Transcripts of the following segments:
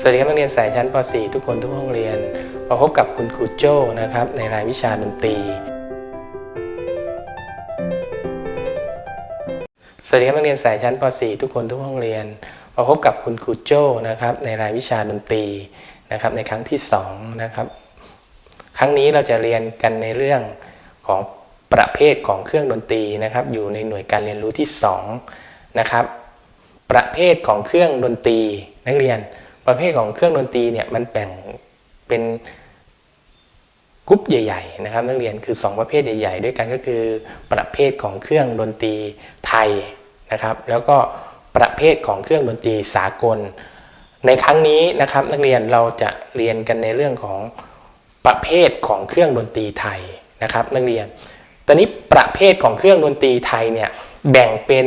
สวัสดีครับนักเรียนสายชั้นป .4 ทุกคนทุกห้องเรียนมาพบกับคุณครูโจ้นะครับ ในรายวิชาดนตรี สวัสดีครับนักเรียนสายชั้นป .4 ทุกคนทุกห้องเรียนมาพบกับคุณครูโจ้นะครับ ในรายวิชาดนตรีนะครับ ในครั้งที่2นะครับ ครั้งนี้เราจะเรียนกันในเรื่องของประเภทของเครื่องดนตรีนะครับ อยู่ในหน่วยการเรียนรู้ที่2นะครับ ประเภทของเครื่องดนตรีนักเรียน ประเภทของเครื่องดนตรีเนี่ยมันแบ่งเป็นกรุ๊ปใหญ่ๆนะครับนักเรียนคือ 2 ประเภทใหญ่ ๆ ด้วยกันก็คือ ประเภทของเครื่องดนตรีไทยนะครับ แล้วก็ประเภทของเครื่องดนตรีสากล ในครั้งนี้นะครับ นักเรียนเราจะเรียนกันในเรื่องของประเภทของเครื่องดนตรีไทยนะครับ นักเรียน ตอนนี้ประเภทของเครื่องดนตรีไทยเนี่ยแบ่งเป็น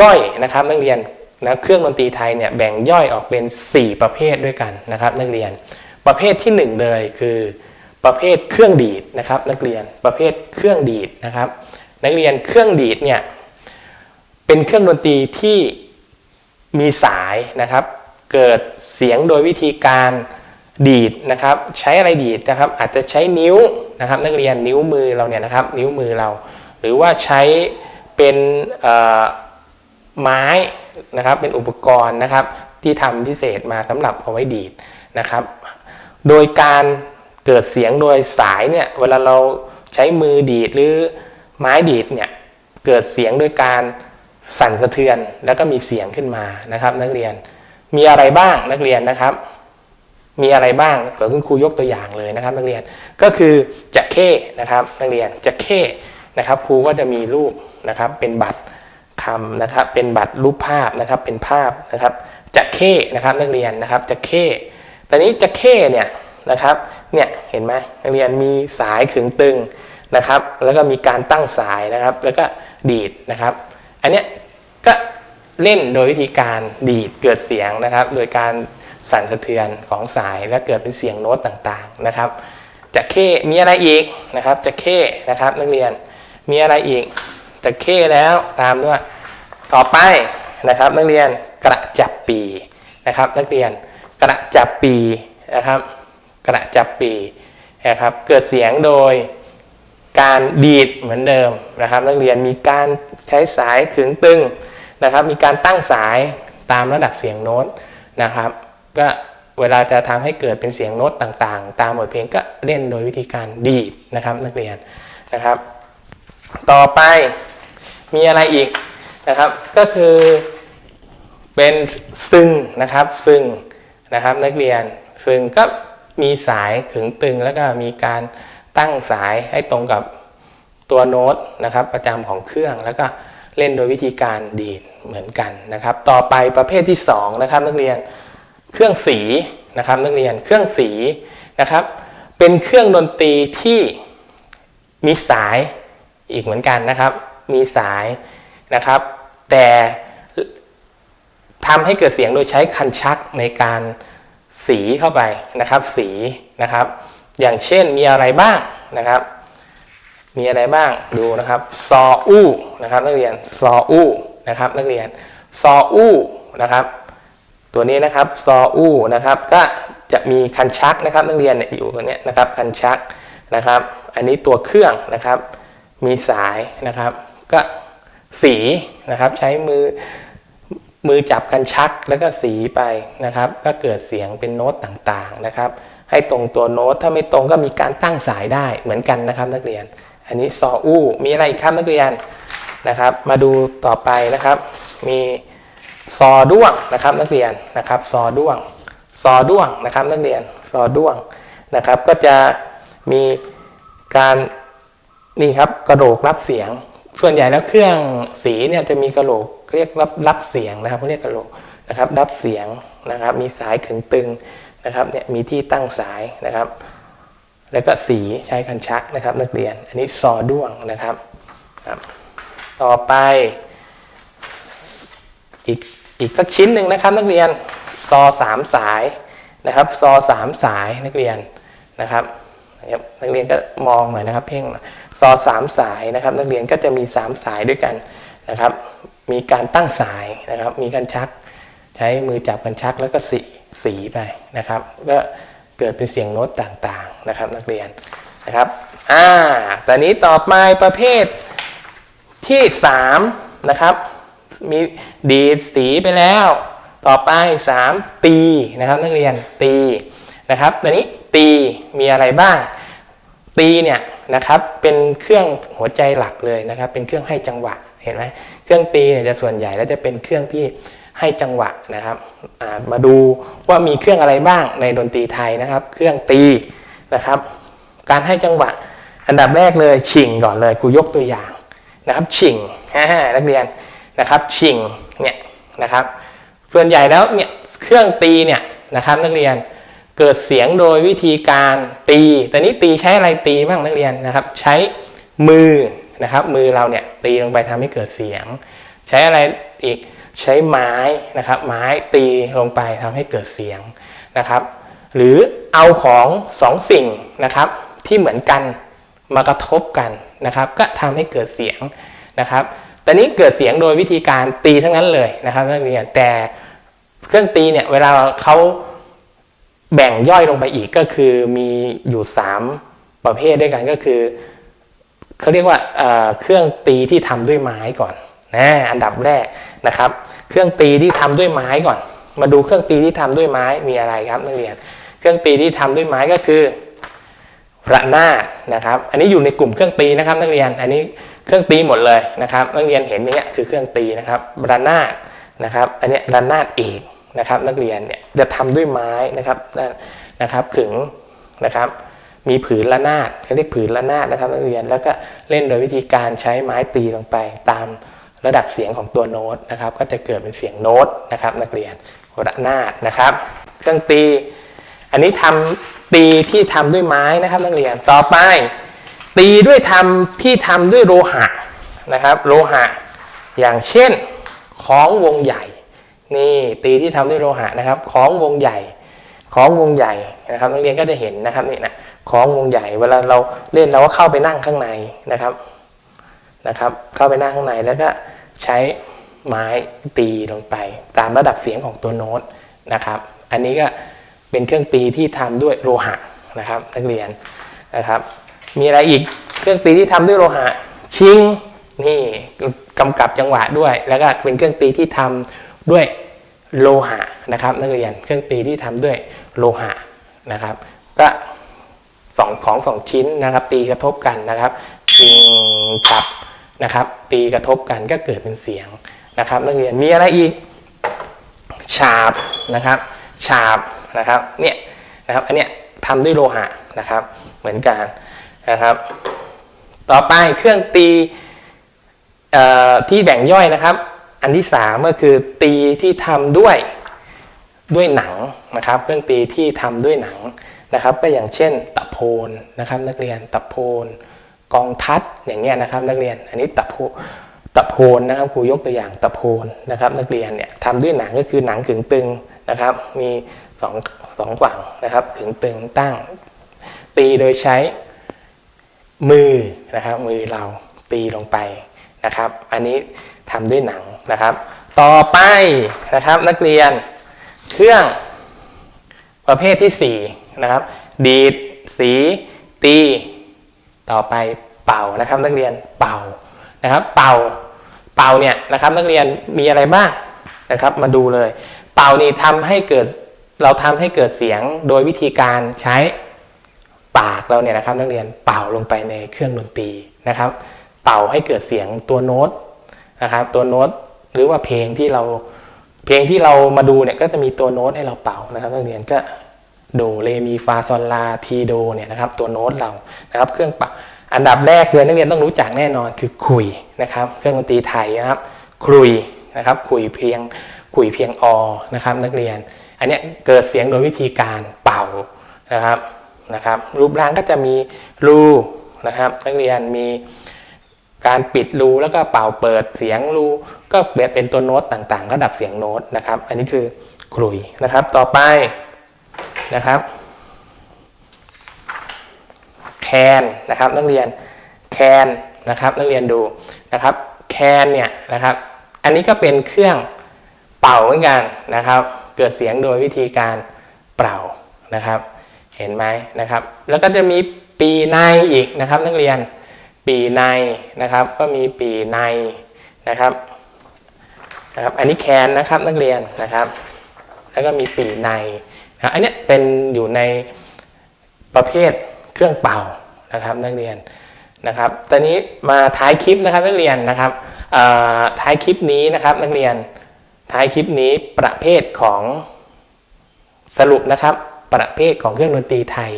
ย่อยนะครับ นักเรียน นะเครื่องดนตรีไทยเนี่ยแบ่งย่อยออกเป็น 4 ประเภทด้วยกันนะครับนักเรียน ประเภทที่ 1 เลยคือ ประเภทเครื่องดีดนะครับนักเรียนประเภทเครื่องดีดนะครับ นักเรียนเครื่องดีดเนี่ยเป็นเครื่องดนตรีที่มีสายนะครับ เกิดเสียงโดยวิธีการดีดนะครับ ใช้อะไรดีดนะครับ อาจจะใช้นิ้วนะครับ นักเรียนนิ้วมือเราเนี่ยนะครับ นิ้วมือเรา หรือว่าใช้เป็น ไม้นะครับเป็นอุปกรณ์นะครับที่ทำพิเศษมาสำหรับเอาไว้ดีดนะครับ โดยการเกิดเสียงโดยสายเนี่ยเวลาเราใช้มือดีดหรือไม้ดีดเนี่ยเกิดเสียงโดยการสั่นสะเทือนแล้วก็มีเสียงขึ้นมานะครับ นักเรียนมีอะไรบ้างนักเรียนนะครับ มีอะไรบ้างเดี๋ยวคุณครูยกตัวอย่างเลยนะครับ นักเรียนก็คือจะเข้นะครับ นักเรียนจะเข้นะครับครูก็จะมีรูปนะครับเป็นบัตร คำนะครับ เป็นบัตรรูปภาพนะครับ เป็นภาพนะครับจะเข้นะครับนักเรียนนะครับจะเข้ตอนนี้จะเข้เนี่ยนะครับ เนี่ยเห็นไหมนักเรียนมีสายขึงตึงนะครับ แล้วก็มีการตั้งสายนะครับ แล้วก็ดีดนะครับ อันเนี้ยก็เล่นโดยวิธีการดีดเกิดเสียงนะครับ โดยการสั่นสะเทือนของสายและเกิดเป็นเสียงโน้ตต่างๆนะครับจะเข้มีอะไรอีกนะครับจะเข้นะครับ นักเรียนมีอะไรอีก จะเข้แล้วตามด้วย ต่อไปนะครับ นักเรียนกระจับปีนะครับ นักเรียนกระจับปีนะครับ กระจับปีนะครับเกิดเสียงโดยการดีดเหมือนเดิมนะครับ นักเรียนมีการใช้สายขึงตึงนะครับ มีการตั้งสายตามระดับเสียงโน้ตนะครับ ก็เวลาจะทำให้เกิดเป็นเสียงโน้ตต่างๆ ตามบทเพลงก็เล่นโดยวิธีการดีดนะครับ นักเรียนนะครับ ต่อไปมีอะไรอีกนะครับ ก็คือเป็นซึ่งนะครับซึ่งนะครับนักเรียนซึ่งก็มีสายขึงตึงแล้วก็มีการตั้งสายให้ตรงกับตัวโน้ตนะครับ ประจำของเครื่องแล้วก็เล่นโดยวิธีการดีดเหมือนกันนะครับ ต่อไปประเภทที่2นะครับนักเรียนเครื่องสีนะครับนักเรียนเครื่องสีนะครับ เป็นเครื่องดนตรีที่มีสาย อีกเหมือนกันนะครับ มีสายนะครับ แต่ทำให้เกิดเสียงโดยใช้คันชักในการสีเข้าไปนะครับ สีนะครับ อย่างเช่นมีอะไรบ้างนะครับ มีอะไรบ้างดูนะครับซออู้นะครับนักเรียนซออู้นะครับนักเรียนซออู้นะครับ ตัวนี้นะครับซออู้นะครับ ก็จะมีคันชักนะครับนักเรียนอยู่ตัวนี้นะครับคันชักนะครับ อันนี้ตัวเครื่องนะครับ มีสายนะครับ ก็สีนะครับใช้มือมือจับคันชักแล้วก็สีไปนะครับ ก็เกิดเสียงเป็นโน้ตต่างๆนะครับ ให้ตรงตัวโน้ตถ้าไม่ตรงก็มีการตั้งสายได้เหมือนกันนะครับนักเรียน อันนี้ซออู้มีอะไรอีกครับนักเรียนนะครับ มาดูต่อไปนะครับ มีซอด้วงนะครับนักเรียนนะครับซอด้วงซอด้วงนะครับนักเรียนซอด้วงนะครับ ก็จะมีการ นี่ครับกระโหลกรับเสียง ส่วนใหญ่แล้วเครื่องสีเนี่ยจะมีกระโหลกเรียกรับรับเสียงนะครับเขาเรียกกระโหลกนะครับ รับเสียงนะครับ มีสายขึงตึงนะครับเนี่ยมีที่ตั้งสายนะครับ แล้วก็สีใช้คันชักนะครับ นักเรียน อันนี้ซอด้วงนะครับครับ ต่อไป อีกอีกสักชิ้นหนึ่งนะครับนักเรียนซอสามสายนะครับซอสามสายนักเรียนนะครับนักเรียนก็มองหน่อยนะครับ เพ่ง ซอสามสายนะครับ นักเรียนก็จะมีสามสายด้วยกันนะครับ มีการตั้งสายนะครับ มีการชักใช้มือจับกันชักแล้วก็สีสีไปนะครับ ก็เกิดเป็นเสียงโน้ตต่างๆนะครับ นักเรียนนะครับอ่าตอนนี้ต่อไปประเภทที่3นะครับมีดีดสีไปแล้ว ต่อไป 3 ตีนะครับ นักเรียนตีนะครับตอนนี้ตีมีอะไรบ้าง ตีเนี่ย นะครับ เป็นเครื่องหัวใจหลักเลยนะครับ เป็นเครื่องให้จังหวะเห็นไหมเครื่องตีเนี่ยจะส่วนใหญ่แล้วจะเป็นเครื่องที่ให้จังหวะนะครับมาดูว่ามีเครื่องอะไรบ้างในดนตรีไทยนะครับ เครื่องตีนะครับ การให้จังหวะอันดับแรกเลยชิงก่อนเลยครูยกตัวอย่างนะครับชิงฮ่านักเรียนนะครับชิงเนี่ยนะครับ ส่วนใหญ่แล้วเนี่ยเครื่องตีเนี่ยนะครับนักเรียน เกิดเสียงโดยวิธีการตี แต่นี้ตีใช้อะไรตีบ้างนักเรียนนะครับ ใช้มือนะครับ มือเราเนี่ยตีลงไปทำให้เกิดเสียง ใช้อะไรอีกใช้ไม้นะครับ ไม้ตีลงไปทำให้เกิดเสียงนะครับ หรือเอาของสองสิ่งนะครับ ที่เหมือนกันมากระทบกันนะครับ ก็ทำให้เกิดเสียงนะครับแตอนนี้เกิดเสียงโดยวิธีการตีทั้งนั้นเลยนะครับนักเรียนแต่เครื่องตีเนี่ยเวลาเขา แบ่งย่อยลงไปอีกก็คือมีอยู่ 3 ประเภทด้วยกันก็คือเขาเรียกว่าเครื่องตีที่ทำด้วยไม้ก่อนนะอันดับแรกนะครับ เครื่องตีที่ทำด้วยไม้ก่อน มาดูเครื่องตีที่ทำด้วยไม้มีอะไรครับนักเรียน เครื่องตีที่ทำด้วยไม้ก็คือระนาดนะครับ อันนี้อยู่ในกลุ่มเครื่องตีนะครับ นักเรียน อันนี้เครื่องตีหมดเลยนะครับ นักเรียนเห็นอย่างเงี้ยคือเครื่องตีนะครับระนาดนะครับ อันนี้ระนาดเอก นะครับนักเรียนเนี่ยจะทำด้วยไม้นะครับนะครับขึงนะครับ มีผืนระนาดเขาเรียกผืนระนาดนะครับ นักเรียนแล้วก็เล่นโดยวิธีการใช้ไม้ตีลงไปตามระดับเสียงของตัวโน้ตนะครับ ก็จะเกิดเป็นเสียงโน้ตนะครับ นักเรียนระนาดนะครับเครื่องตี อันนี้ทำตีที่ทำด้วยไม้นะครับ นักเรียนต่อไป ตีด้วยทำที่ทำด้วยโลหะนะครับ โลหะ อย่างเช่นของวงใหญ่ นี่ตีที่ทำด้วยโลหะนะครับ ของวงใหญ่ ของวงใหญ่นะครับนักเรียนก็จะเห็นนะครับนี่นะของวงใหญ่ เวลาเราเล่นเราก็เข้าไปนั่งข้างในนะครับนะครับ เข้าไปนั่งข้างในแล้วก็ใช้ไม้ตีลงไป ตามระดับเสียงของตัวโน้ตนะครับ อันนี้ก็เป็นเครื่องตีที่ทำด้วยโลหะนะครับนักเรียนนะครับ มีอะไรอีกเครื่องตีที่ทำด้วยโลหะ ชิงนี่กำกับจังหวะด้วย แล้วก็เป็นเครื่องตีที่ทำ ด้วยโลหะนะครับ นักเรียนเครื่องตีที่ทำด้วยโลหะนะครับ ก็สองของสองชิ้นนะครับ ตีกระทบกันนะครับชิงจับนะครับ ตีกระทบกันก็เกิดเป็นเสียงนะครับ นักเรียนมีอะไรอีกฉาบนะครับฉาบนะครับเนี่ยนะครับอันเนี้ยทำด้วยโลหะนะครับ เหมือนกันนะครับ ต่อไปเครื่องตีที่แบ่งย่อยนะครับ อันที่สามก็คือตีที่ทำด้วยด้วยหนังนะครับ เครื่องตีที่ทำด้วยหนังนะครับ ก็อย่างเช่นตะโพนนะครับ นักเรียนตะโพนกองทัดอย่างเงี้ยนะครับ นักเรียนอันนี้ตะโพตะโพนนะครับครูยกตัวอย่างตะโพนนะครับ นักเรียนเนี่ยทำด้วยหนังก็คือหนังขึงตึงนะครับ มีสองสองฝั่งนะครับขึงตึงตั้ง ตีโดยใช้มือนะครับ มือเราตีลงไปนะครับ อันนี้ ทำด้วยหนังนะครับ ต่อไปนะครับนักเรียนเครื่องประเภทที่4นะครับ ดีด สี ตี ต่อไปเป่านะครับ นักเรียนเป่านะครับ เป่าเป่าเนี่ยนะครับ นักเรียนมีอะไรบ้างนะครับ มาดูเลย เป่านี่ทำให้เกิดเราทำให้เกิดเสียงโดยวิธีการใช้ปากเราเนี่ยนะครับ นักเรียนเป่าลงไปในเครื่องดนตรีนะครับ เป่าให้เกิดเสียงตัวโน้ต นะครับ ตัวโน้ตหรือว่าเพลงที่เราเพลงที่เรามาดูเนี่ยก็จะมีตัวโน้ตให้เราเป่านะครับนักเรียนก็โดเรมีฟาซอลลาทีโดเนี่ยนะครับตัวโน้ตเรานะครับ เครื่องป่าอันดับแรกเลยนักเรียนต้องรู้จักแน่นอนคือคุยนะครับ เครื่องดนตรีไทยนะครับคุยนะครับคุยเพียงคุยเพียงอนะครับ นักเรียน อันนี้เกิดเสียงโดยวิธีการเป่านะครับนะครับ รูปร่างก็จะมีรูนะครับ นักเรียนมี การปิดรูแล้วก็เป่าเปิดเสียงรูก็เปลี่ยนเป็นตัวโน้ตต่างๆ ระดับเสียงโน้ตนะครับ อันนี้คือคลุยนะครับ ต่อไปนะครับแคนนะครับนักเรียนแคนนะครับนักเรียนดูนะครับแคนเนี่ยนะครับ อันนี้ก็เป็นเครื่องเป่าเหมือนกันนะครับ เกิดเสียงโดยวิธีการเป่านะครับ เห็นไหมนะครับ แล้วก็จะมีปีในอีกนะครับนักเรียน ปีในนะครับ ก็มีปีในนะครับนะครับ อันนี้แคนนะครับนักเรียนนะครับ แล้วก็มีปีในนะอันเนี้ยเป็นอยู่ในประเภทเครื่องเป่านะครับนักเรียนนะครับ ตอนนี้มาท้ายคลิปนะครับนักเรียนนะครับท้ายคลิปนี้นะครับนักเรียนท้ายคลิปนี้ประเภทของสรุปนะครับ ประเภทของเครื่องดนตรีไทย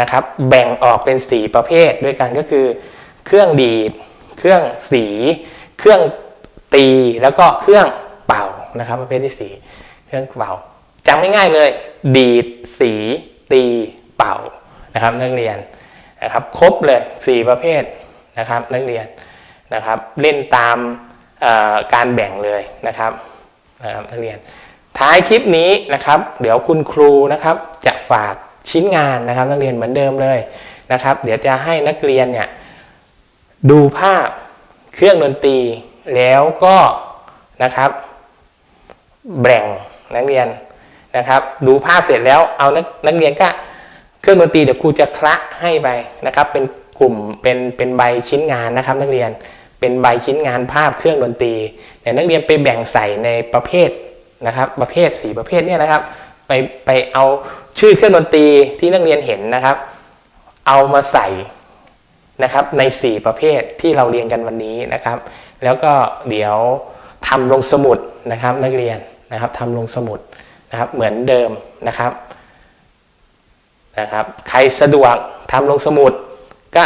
นะครับ แบ่งออกเป็นสีประเภทด้วยกันก็คือ เครื่องดีด เครื่องสี เครื่องตีแล้วก็เครื่องเป่านะครับ ประเภทที่สี่เครื่องเป่าจำง่ายๆเลย ดีด สี ตีเป่านะครับ นักเรียนนะครับ ครบเลยสี่ประเภทนะครับ นักเรียนนะครับ เล่นตามการแบ่งเลยนะครับนะครับนักเรียนท้ายคลิปนี้นะครับ เดี๋ยวคุณครูนะครับจะฝากชิ้นงานนะครับ นักเรียนเหมือนเดิมเลยนะครับ เดี๋ยวจะให้นักเรียนเนี่ย ดูภาพเครื่องดนตรีแล้วก็นะครับแบ่งนักเรียนนะครับ ดูภาพเสร็จแล้วเอานักนักเรียนก็เครื่องดนตรีเดี๋ยวครูจะคละให้ไปนะครับ เป็นกลุ่มเป็นเป็นใบชิ้นงานนะครับ นักเรียนเป็นใบชิ้นงานภาพเครื่องดนตรีแต่นักเรียนไปแบ่งใส่ในประเภทนะครับ ประเภทสีประเภทเนี่ยนะครับ ไปไปเอาชื่อเครื่องดนตรีที่นักเรียนเห็นนะครับ เอามาใส่ นะครับใน 4 ประเภทที่เราเรียนกันวันนี้นะครับ แล้วก็เดี๋ยวทำลงสมุดนะครับนักเรียนนะครับทำลงสมุดนะครับเหมือนเดิมนะครับนะครับ ใครสะดวกทำลงสมุดก็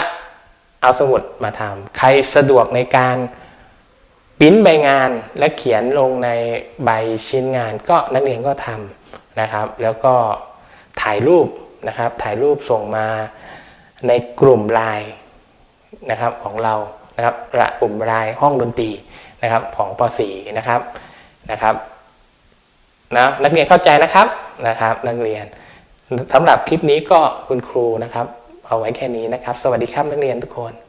เอาสมุดมาทำใครสะดวกในการปิ้นใบงานและเขียนลงในใบชิ้นงาน ก็นักเรียนก็ทำนะครับ แล้วก็ถ่ายรูปนะครับถ่ายรูปส่งมาในกลุ่มไลน์ นะครับของเรานะครับระกลุ่มรายห้องดนตรีนะครับของป .4 นะครับนะครับนะนักเรียนเข้าใจนะครับนะครับ นักเรียนสำหรับคลิปนี้ก็คุณครูนะครับ เอาไว้แค่นี้นะครับ สวัสดีครับนักเรียนทุกคน